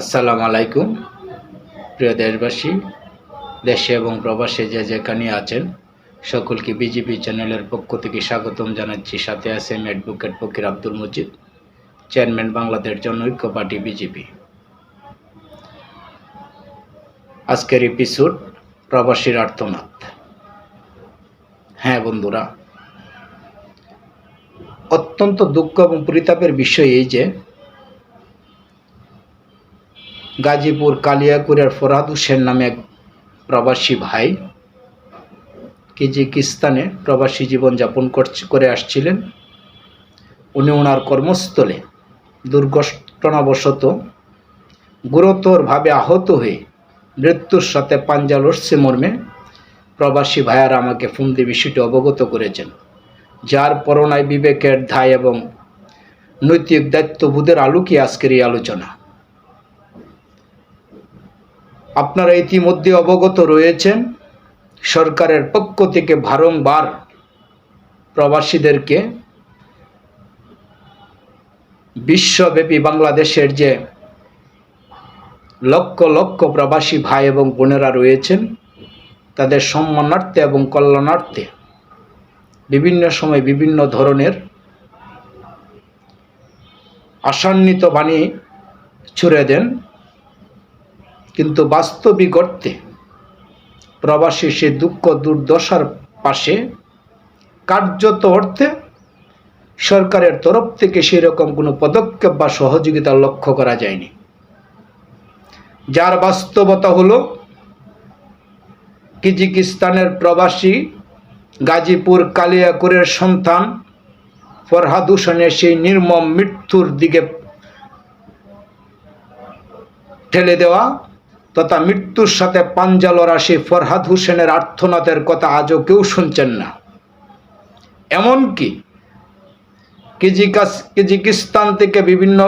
আসসালামু আলাইকুম, প্রিয় দেশবাসী, দেশে এবং প্রবাসে যে যেখানে আছেন, সকলকে বিজেপি চ্যানেলের পক্ষ থেকে স্বাগতম জানাচ্ছি। সাথে আছে আমি advocate Fakir Abdul Majid chairman Bangladesh Jana Oikya party BJP. আজকের এপিসোড প্রবাসীর আর্তনাদ। হ্যাঁ বন্ধুরা, অত্যন্ত দুঃখ এবং পরিতাপের বিষয় এই যে গাজীপুর কালিয়াকুরের ফরাদ হোসেন নামে এক প্রবাসী ভাই কিজিকিস্তানে প্রবাসী জীবনযাপন করছে, করে আসছিলেন। উনি ওনার কর্মস্থলে দুর্ঘটনাবশত গুরুতরভাবে আহত হয়ে মৃত্যুর সাথে পাঞ্জা লড়ছে মর্মে প্রবাসী ভাইয়ারা আমাকে ফোন দিয়ে বিষয়টি অবগত করেছেন। যার পরনায় বিবেকের ধায় এবং নৈতিক দায়িত্ববোধের আলোকে আজকের এই আলোচনা। আপনারা ইতিমধ্যে অবগত রয়েছেন, সরকারের পক্ষ থেকে বারংবার প্রবাসীদেরকে বিশ্বব্যাপী বাংলাদেশের যে লক্ষ লক্ষ প্রবাসী ভাই এবং বোনেরা রয়েছেন, তাদের সম্মানার্থে এবং কল্যাণার্থে বিভিন্ন সময় বিভিন্ন ধরনের আসান্বিত বাণী ছুড়ে দেন। কিন্তু বাস্তবিক অর্থে প্রবাসী সে দুঃখ দুর্দশার পাশে কার্যত অর্থে সরকারের তরফ থেকে সেরকম কোনো পদক্ষেপ বা সহযোগিতা লক্ষ্য করা যায়নি। যার বাস্তবতা হলো কিজিকিস্তানের প্রবাসী গাজীপুর কালিয়াকুরের সন্তান ফরহাদ হোসেনের সেই নির্মম মৃত্যুর দিকে ঠেলে দেওয়া তথা মৃত্যুর সাথে পাঞ্জা লড়া সেই ফরহাদ হোসেনের আর্থনাদের কথা আজও কেউ শুনছেন না। এমনকি কিজিকাস, কিজিকিস্তান থেকে বিভিন্ন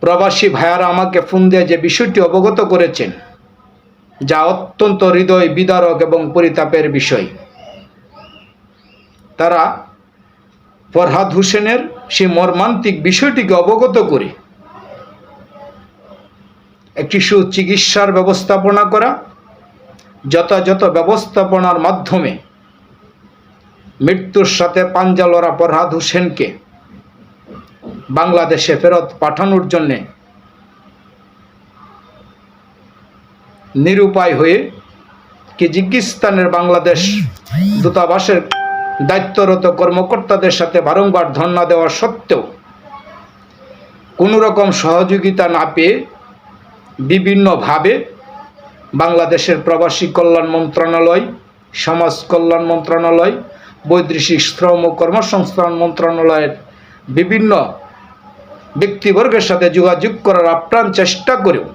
প্রবাসী ভাইয়ারা আমাকে ফোন দিয়ে যে বিষয়টি অবগত করেছেন, যা অত্যন্ত হৃদয় বিদারক এবং পরিতাপের বিষয়। তারা ফরহাদ হোসেনের সেই মর্মান্তিক বিষয়টিকে অবগত করে একটি সুচিকিৎসার ব্যবস্থাপনা করা, যথাযথ ব্যবস্থাপনার মাধ্যমে মৃত্যুর সাথে পাঞ্জা লড়া হোসেনকে বাংলাদেশে ফেরত পাঠানোর জন্যে নিরুপায় হয়ে কিজিকিস্তানের বাংলাদেশ দূতাবাসের দায়িত্বরত কর্মকর্তাদের সাথে বারংবার ধর্ণা দেওয়া সত্ত্বেও কোনো রকম সহযোগিতা না পেয়ে বিভিন্নভাবে বাংলাদেশের প্রবাসী কল্যাণ মন্ত্রণালয়, সমাজ কল্যাণ মন্ত্রণালয়, বৈদেশিক শ্রম ও কর্মসংস্থান মন্ত্রণালয়ের বিভিন্ন ব্যক্তিবর্গের সাথে যোগাযোগ করার আপ্রাণ চেষ্টা করেও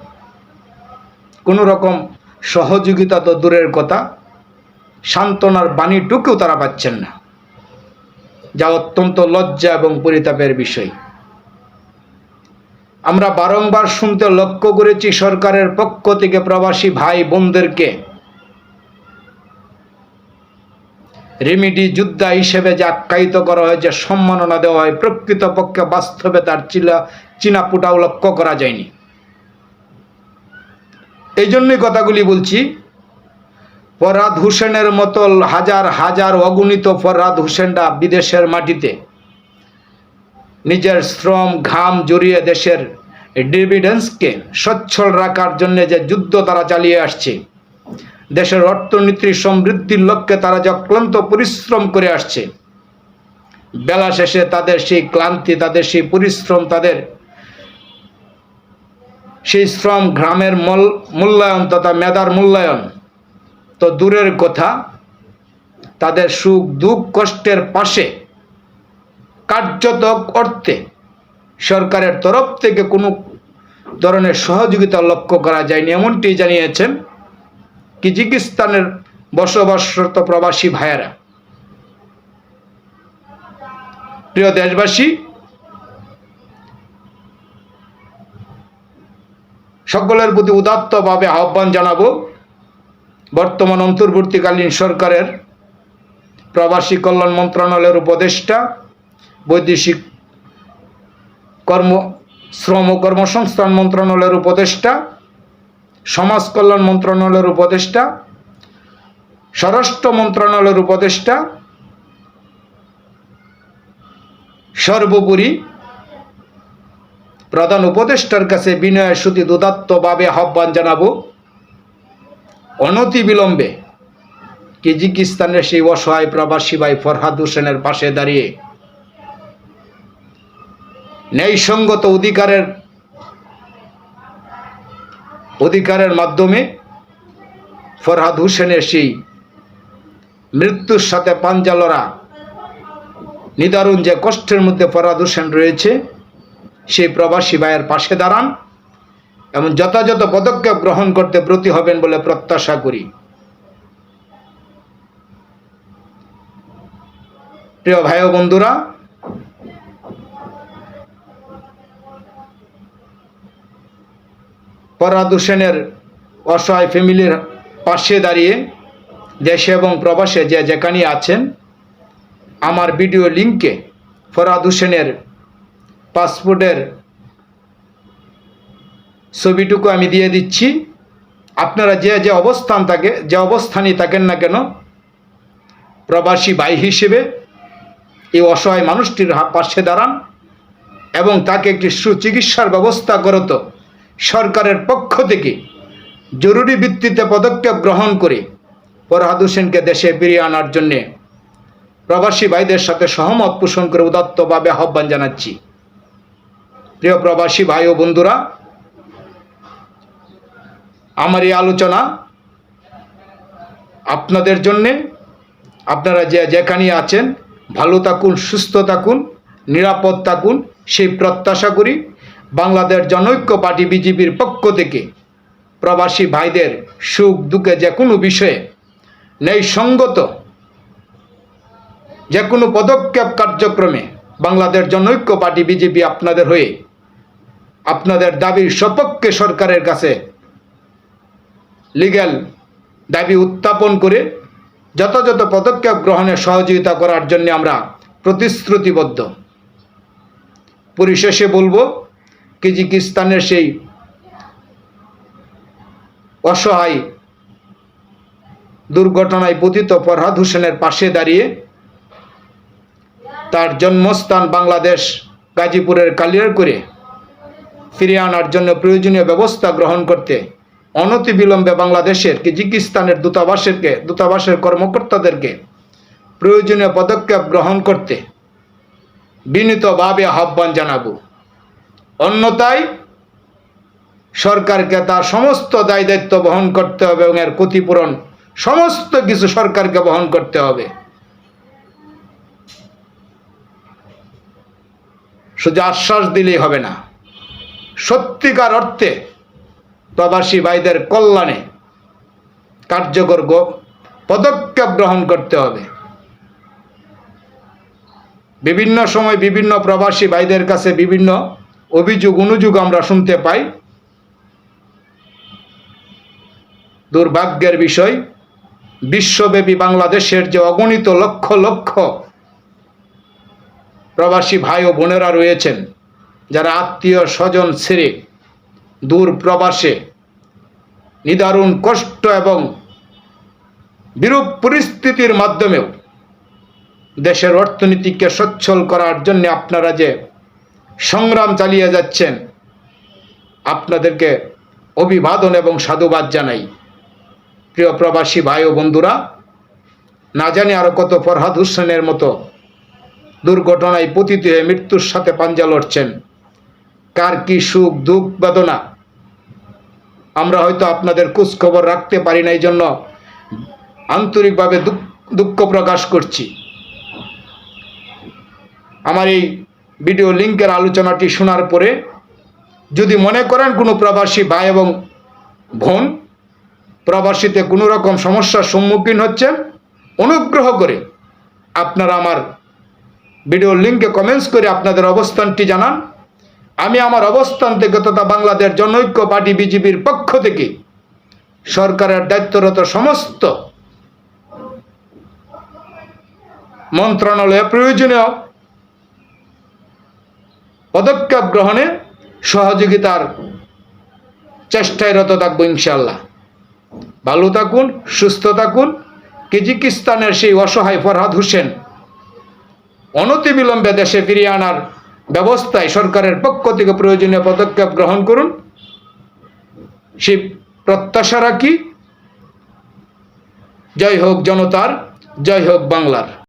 কোনো রকম সহযোগিতা তো দূরের কথা, সান্ত্বনার বাণীটুকুও তারা পাচ্ছেন না। যা অত্যন্ত লজ্জা এবং পরিতাপের বিষয়। আমরা বারংবার শুনতে লক্ষ্য করেছি সরকারের পক্ষ থেকে প্রবাসী ভাই বোনদেরকে রেমিডি যোদ্ধা হিসেবে যে আখ্যায়িত করা হয় যে সম্মাননা দেওয়া হয়, প্রকৃতপক্ষে বাস্তবে তার চিলা, চিনাপুটাও লক্ষ্য করা যায়নি। এই জন্যই কথাগুলি বলছি, ফরহাদ হোসেনের মতো হাজার হাজার অগণিত ফরহাদ হোসেনরা বিদেশের মাটিতে নিজের শ্রম, ঘাম জড়িয়ে দেশের ডিভিডেন্সকে সচ্ছল রাখার জন্য যে যুদ্ধ তারা চালিয়ে আসছে, দেশের অর্থনীতির সমৃদ্ধির লক্ষ্যে তারা যে অক্লান্ত পরিশ্রম করে আসছে, বেলা শেষে তাদের সেই ক্লান্তি, তাদের সেই পরিশ্রম, তাদের সেই শ্রম গ্রামের মূল্যায়ন তথা মেধার মূল্যায়ন, তো দূরের কথা, তাদের সুখ, দুঃখ, কষ্টের পাশে কার্যত অর্থে সরকারের তরফ থেকে কোনো ধরনের সহযোগিতা লক্ষ্য করা যায়নি, এমনটি জানিয়েছেন কিজিকিস্তানের বসবাসরত প্রবাসী ভাইয়েরা। প্রিয় দেশবাসী, সকলের প্রতি উদাত্তভাবে আহ্বান জানাব, বর্তমান অন্তর্বর্তীকালীন সরকারের প্রবাসী কল্যাণ মন্ত্রণালয়ের উপদেষ্টা বৈদেশিক কর্ম, শ্রম ও কর্মসংস্থান মন্ত্রণালয়ের উপদেষ্টা, সমাজ কল্যাণ মন্ত্রণালয়ের উপদেষ্টা, স্বরাষ্ট্র মন্ত্রণালয়ের উপদেষ্টা, সর্বোপরি প্রধান উপদেষ্টার কাছে বিনয়ের সুতি দুদাত্তভাবে আহ্বান জানাব। অনতি বিলম্বে কিজিকিস্তানের সেই অসহায় প্রবাসী ভাই ফরহাদ হোসেনের পাশে দাঁড়িয়ে ন্যায়সঙ্গত অধিকারের অধিকারের মাধ্যমে ফরহাদ হোসেনের সেই মৃত্যুর সাথে পাঞ্জালরা নিদারুণ যে কষ্টের মধ্যে ফরহাদ হোসেন রয়েছে, সেই প্রবাসী ভাইয়ের পাশে দাঁড়ান এবং যথাযথ পদক্ষেপ গ্রহণ করতে ব্রতী হবেন বলে প্রত্যাশা করি। প্রিয় ভাই বন্ধুরা ফরহাদ হোসেনের অসহায় ফ্যামিলির পাশে দাঁড়িয়ে দেশে এবং প্রবাসে যে যেখানে আছেন, আমার ভিডিও লিঙ্কে ফরহাদ হোসেনের পাসপোর্টের ছবিটুকু আমি দিয়ে দিচ্ছি। আপনারা যে যে অবস্থান থাকে, যে অবস্থানই থাকেন না কেন, প্রবাসী ভাই হিসেবে এই অসহায় মানুষটির পাশে দাঁড়ান এবং তাকে একটি সুচিকিৎসার ব্যবস্থা করত সরকারের পক্ষ থেকে জরুরি ভিত্তিতে পদক্ষেপ গ্রহণ করে ফরহাদ হোসেনকে দেশে ফিরিয়ে আনার জন্যে প্রবাসী ভাইদের সাথে সহমত পোষণ করে উদাত্তভাবে আহ্বান জানাচ্ছি। প্রিয় প্রবাসী ভাই ও বন্ধুরা, আমার এই আলোচনা আপনাদের জন্যে, আপনারা যে যেখানে আছেন, ভালো থাকুন, সুস্থ থাকুন, নিরাপদ থাকুন, সেই প্রত্যাশা করি। বাংলাদেশ জনৈক্য পার্টি বিজেপির পক্ষ থেকে প্রবাসী ভাইদের সুখ দুঃখে যে কোনো বিষয়ে নেই সঙ্গত যে কোনো পদক্ষেপ কার্যক্রমে বাংলাদেশ জনৈক্য পার্টি বিজেপি আপনাদের হয়ে আপনাদের দাবির সপক্ষে সরকারের কাছে লিগ্যাল দাবি উত্থাপন করে যথাযথ পদক্ষেপ গ্রহণে সহযোগিতা করার জন্য আমরা প্রতিশ্রুতিবদ্ধ। পরিশেষে বলব কিজিকিস্তানের সেই অসহায় দুর্ঘটনায় পতিত ফরহাদ হোসেনের পাশে দাঁড়িয়ে তার জন্মস্থান বাংলাদেশ গাজীপুরের কালিয়ার করে ফিরিয়ে আনার জন্য প্রয়োজনীয় ব্যবস্থা গ্রহণ করতে অনতি বিলম্বে বাংলাদেশের কিজিকিস্তানের দূতাবাসেরকে, দূতাবাসের কর্মকর্তাদেরকে প্রয়োজনীয় পদক্ষেপ গ্রহণ করতে বিনীতভাবে আহ্বান জানাব। অন্যথায় সরকারকে তার সমস্ত দায় দায়িত্ব বহন করতে হবে এবং এর ক্ষতিপূরণ সমস্ত কিছু সরকারকে বহন করতে হবে। শুধু আশ্বাস দিলেই হবে না। সত্যিকার অর্থে প্রবাসী ভাইদের কল্যাণে কার্যকর পদক্ষেপ গ্রহণ করতে হবে। বিভিন্ন সময় বিভিন্ন প্রবাসী ভাইদের কাছে বিভিন্ন অভিযোগ, অনুযোগ আমরা শুনতে পাই। দুর্ভাগ্যের বিষয়, বিশ্বব্যাপী বাংলাদেশের যে অগণিত লক্ষ লক্ষ প্রবাসী ভাই ও বোনেরা রয়েছেন, যারা আত্মীয় স্বজন ছেড়ে দূর প্রবাসে নিদারুণ কষ্ট এবং বিরূপ পরিস্থিতির মাধ্যমেও দেশের অর্থনীতিকে সচ্ছল করার জন্য আপনারা যে সংগ্রাম চালিয়ে যাচ্ছেন। আপনাদেরকে অভিবাদন এবং সাধুবাদ জানাই। প্রিয় প্রবাসী ভাই ও বন্ধুরা, না জানি আরও কত ফরহাদ হোসেনের মতো দুর্ঘটনায় পতিত হয়ে মৃত্যুর সাথে পাঞ্জা লড়ছেন। কার কি সুখ, দুঃখ, বেদনা? আমরা হয়তো আপনাদের খোঁজ খবর রাখতে পারি না এই জন্য আন্তরিকভাবে দুঃখ প্রকাশ করছি। আমার এই ভিডিও লিঙ্কের আলোচনাটি শোনার পরে যদি মনে করেন কোনো প্রবাসী ভাই এবং বোন প্রবাসীতে কোনো রকম সমস্যার সম্মুখীন হচ্ছেন, অনুগ্রহ করে আপনারা আমার ভিডিও লিঙ্কে কমেন্টস করে আপনাদের অবস্থানটি জানান। আমি আমার অবস্থান থেকে তথা বাংলাদেশ জনৈক্য পার্টি বিজেপির পক্ষ থেকে সরকারের দায়িত্বরত সমস্ত মন্ত্রণালয়ে প্রয়োজনীয় পদক্ষেপ গ্রহণে সহযোগিতার চেষ্টায় রত থাকব ইনশাল্লাহ ভালো থাকুন, সুস্থ থাকুন। কিজিকিস্তানের সেই অসহায় ফরহাদ হোসেন অনতিবিলম্বে দেশে ফিরিয়ে আনার ব্যবস্থায় সরকারের পক্ষ থেকে প্রয়োজনীয় পদক্ষেপ গ্রহণ করুন। সেই প্রত্যাশা রাখি। জয় হোক জনতার, জয় হোক বাংলার।